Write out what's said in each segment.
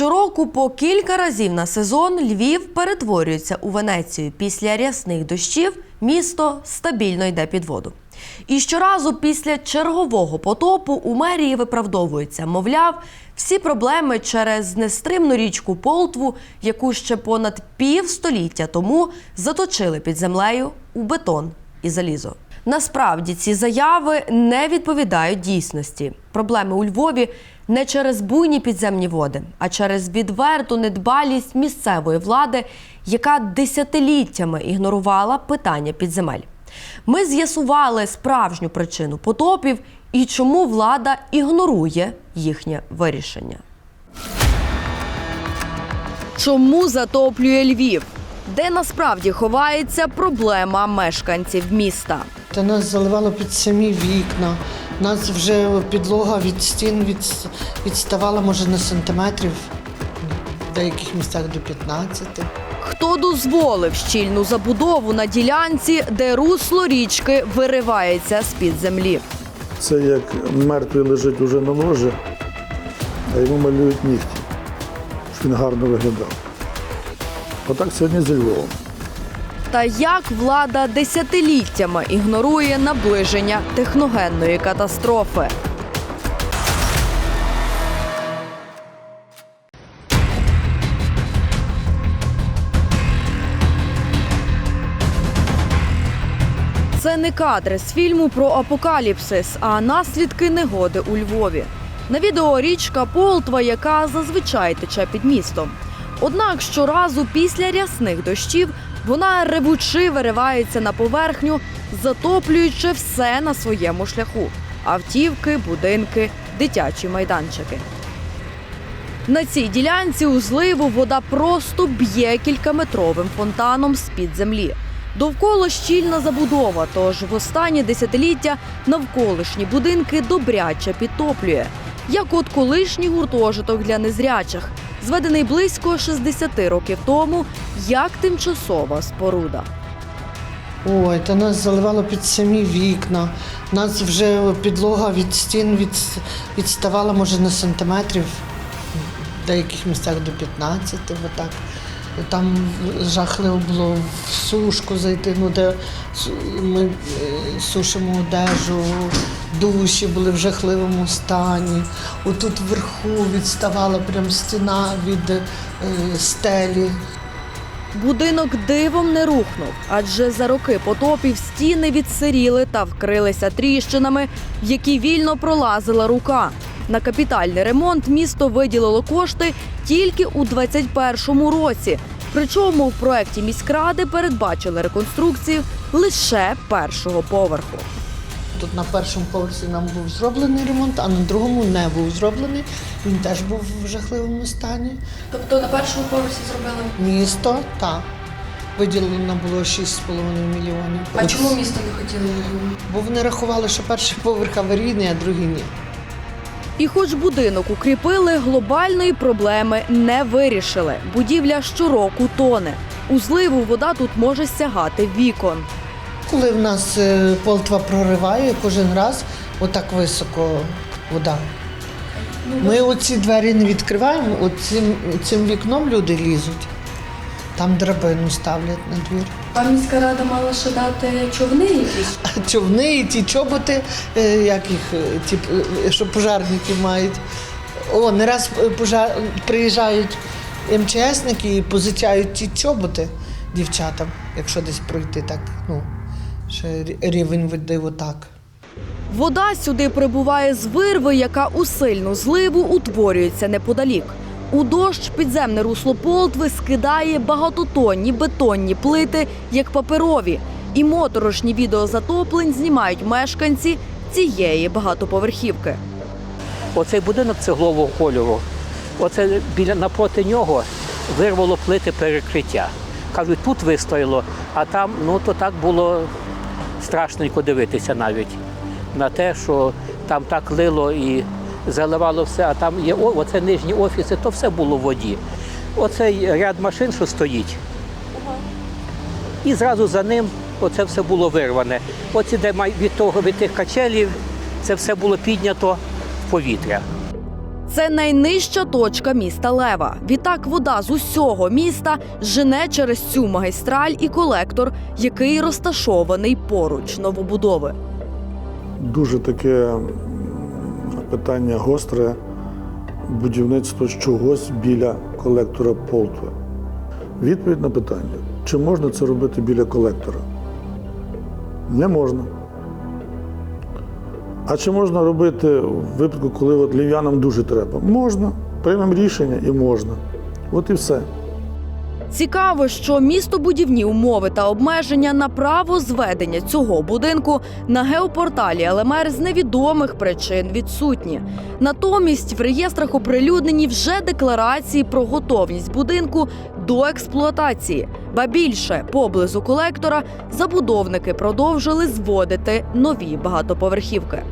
Щороку по кілька разів на сезон Львів перетворюється у Венецію. Після рясних дощів місто стабільно йде під воду. І щоразу після чергового потопу у мерії виправдовується, мовляв, всі проблеми через нестримну річку Полтву, яку ще понад півстоліття тому заточили під землею у бетон і залізо. Насправді ці заяви не відповідають дійсності. Проблеми у Львові не через буйні підземні води, а через відверту недбалість місцевої влади, яка десятиліттями ігнорувала питання підземель. Ми з'ясували справжню причину потопів і чому влада ігнорує їхнє вирішення. Чому затоплює Львів? Де насправді ховається проблема мешканців міста? Та нас заливало під самі вікна. Нас вже підлога від стін від, відставала, може, на сантиметрів, в деяких місцях до 15. Хто дозволив щільну забудову на ділянці, де русло річки виривається з-під землі? Це як мертвий лежить уже на ложі, а йому малюють нігті, щоб він гарно виглядав. Отак сьогодні зі Львовом. Та як влада десятиліттями ігнорує наближення техногенної катастрофи? Це не кадри з фільму про апокаліпсис, а наслідки негоди у Львові. На відео річка Полтва, яка зазвичай тече під містом. Однак щоразу після рясних дощів вона ревучи виривається на поверхню, затоплюючи все на своєму шляху: автівки, будинки, дитячі майданчики. На цій ділянці у зливу вода просто б'є кількаметровим фонтаном з-під землі. Довкола щільна забудова, тож в останні десятиліття навколишні будинки добряче підтоплює. Як от колишній гуртожиток для незрячих, зведений близько 60 років тому, як тимчасова споруда. Ой, та нас заливало під самі вікна. Нас вже підлога від стін від, відставала, може, на сантиметрів, в деяких місцях до 15. Отак. Там жахливо було в сушку зайти, ну, де ми е, сушимо одежу, душі були в жахливому стані. Отут вверху відставала прям стіна від е, стелі. Будинок дивом не рухнув, адже за роки потопів стіни відсиріли та вкрилися тріщинами, в які вільно пролазила рука. На капітальний ремонт місто виділило кошти тільки у 2021 році. Причому в проєкті міськради передбачили реконструкцію лише першого поверху. Тут на першому поверсі нам був зроблений ремонт, а на другому не був зроблений. Він теж був в жахливому стані. Тобто на першому поверсі зробили. Місто так. Виділено було 6,5 мільйонів. місто не хотіло? Бо вони рахували, що перший поверх аварійний, а другий ні. І хоч будинок укріпили, глобальної проблеми не вирішили. Будівля щороку тоне. У зливу вода тут може сягати вікон. Коли в нас е, полтва прориває, кожен раз отак високо вода. Ми оці двері не відкриваємо, оцим, цим вікном люди лізуть. Там драбину ставлять на двір. А міська рада мала ще дати човни якісь. Човни і ті чоботи, е, як їх, е, ті, що пожарники мають. О, не раз пожар... приїжджають МЧСники і позичають ті чоботи дівчатам, якщо десь пройти так, ну, ще рівень води отак. Вода сюди прибуває з вирви, яка у сильну зливу утворюється неподалік. У дощ підземне русло Полтви скидає багатотонні бетонні плити, як паперові. І моторошні відео затоплень знімають мешканці цієї багатоповерхівки. Оцей будинок цеглового кольору. Оце біля напроти нього вирвало плити перекриття. Кажуть, тут вистояло, а там ну то так було страшненько дивитися навіть на те, що там так лило і заливало все, а там є оце нижні офіси, то все було в воді. Оцей ряд машин, що стоїть. І зразу за ним оце все було вирване. Оці, де від того від тих качелів, це все було піднято в повітря. Це найнижча точка міста Лева. Відтак вода з усього міста жене через цю магістраль і колектор, який розташований поруч новобудови. Дуже таке питання гостре будівництво чогось біля колектора Полтви. Відповідь на питання: чи можна це робити біля колектора? Не можна. А чи можна робити в випадку, коли от львів'янам дуже треба? Можна. Приймемо рішення і можна. От і все. Цікаво, що містобудівні умови та обмеження на право зведення цього будинку на геопорталі ЛМР з невідомих причин відсутні. Натомість в реєстрах оприлюднені вже декларації про готовність будинку до експлуатації. Ба більше поблизу колектора забудовники продовжили зводити нові багатоповерхівки.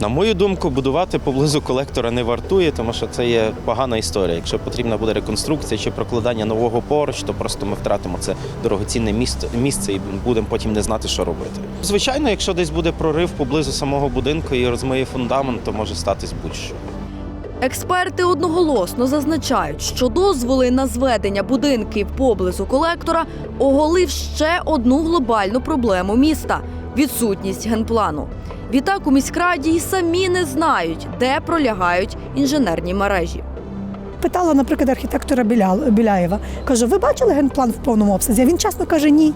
На мою думку, будувати поблизу колектора не вартує, тому що це є погана історія. Якщо потрібна буде реконструкція чи прокладання нового поруч, то просто ми втратимо це дорогоцінне місце, місце і будемо потім не знати, що робити. Звичайно, якщо десь буде прорив поблизу самого будинку і розмиє фундамент, то може статись будь-що. Експерти одноголосно зазначають, що дозволи на зведення будинків поблизу колектора оголив ще одну глобальну проблему міста відсутність генплану. Відтак у міськраді й самі не знають, де пролягають інженерні мережі. Питала, наприклад, архітектора Біляєва. Кажу, ви бачили генплан в повному обсязі? Він чесно каже, ні.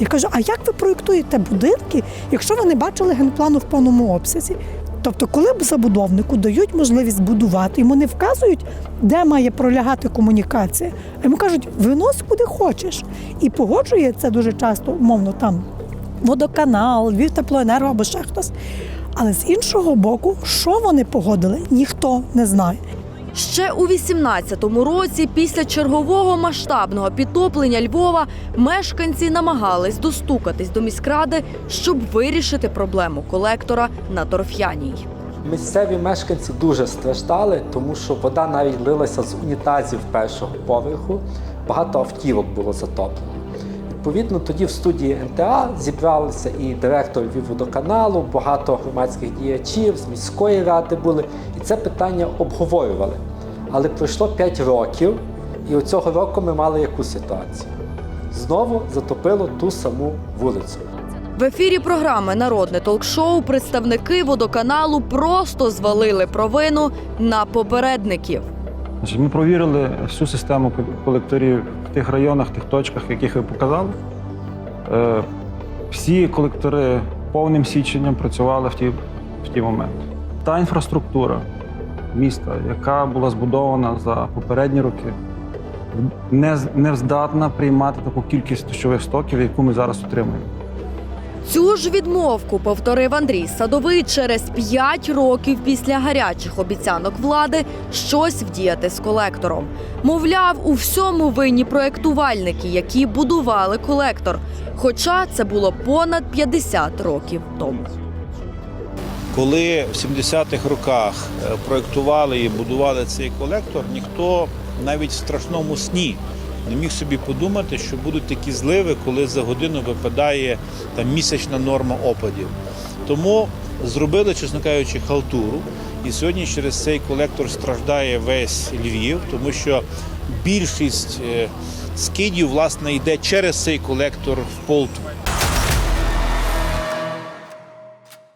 Я кажу, а як ви проєктуєте будинки, якщо ви не бачили генплану в повному обсязі? Тобто, коли б забудовнику дають можливість будувати, йому не вказують, де має пролягати комунікація. А йому кажуть, винось куди хочеш. І погоджує це дуже часто, умовно, там водоканал, Львів теплоенерго або ще хтось. Але з іншого боку, що вони погодили, ніхто не знає. Ще у 18-му році, після чергового масштабного підтоплення Львова, мешканці намагались достукатись до міськради, щоб вирішити проблему колектора на торф'яній. Місцеві мешканці дуже страждали, тому що вода навіть лилася з унітазів першого поверху. Багато автівок було затоплено. Відповідно, тоді в студії НТА зібралися і директор Львівводоканалу, багато громадських діячів з міської ради були, і це питання обговорювали. Але пройшло 5 років, і цього року ми мали яку ситуацію? Знову затопило ту саму вулицю. В ефірі програми Народне ток-шоу представники водоканалу просто звалили провину на попередників. Значить, ми провірили всю систему колекторів в тих районах, тих точках, яких ви показали. Е, Всі колектори повним січенням працювали в ті, в ті моменти. Та інфраструктура міста, яка була збудована за попередні роки, не, не здатна приймати таку кількість дощових стоків, яку ми зараз отримуємо. Цю ж відмовку повторив Андрій Садовий через 5 років після гарячих обіцянок влади щось вдіяти з колектором. Мовляв, у всьому винні проектувальники, які будували колектор. Хоча це було понад 50 років тому. Коли в 70-х роках е, проєктували і будували цей колектор, ніхто навіть в страшному сні не міг собі подумати, що будуть такі зливи, коли за годину випадає там місячна норма опадів. Тому зробили, чесно кажучи, халтуру. І сьогодні через цей колектор страждає весь Львів, тому що більшість е, скидів власне йде через цей колектор в Полтву.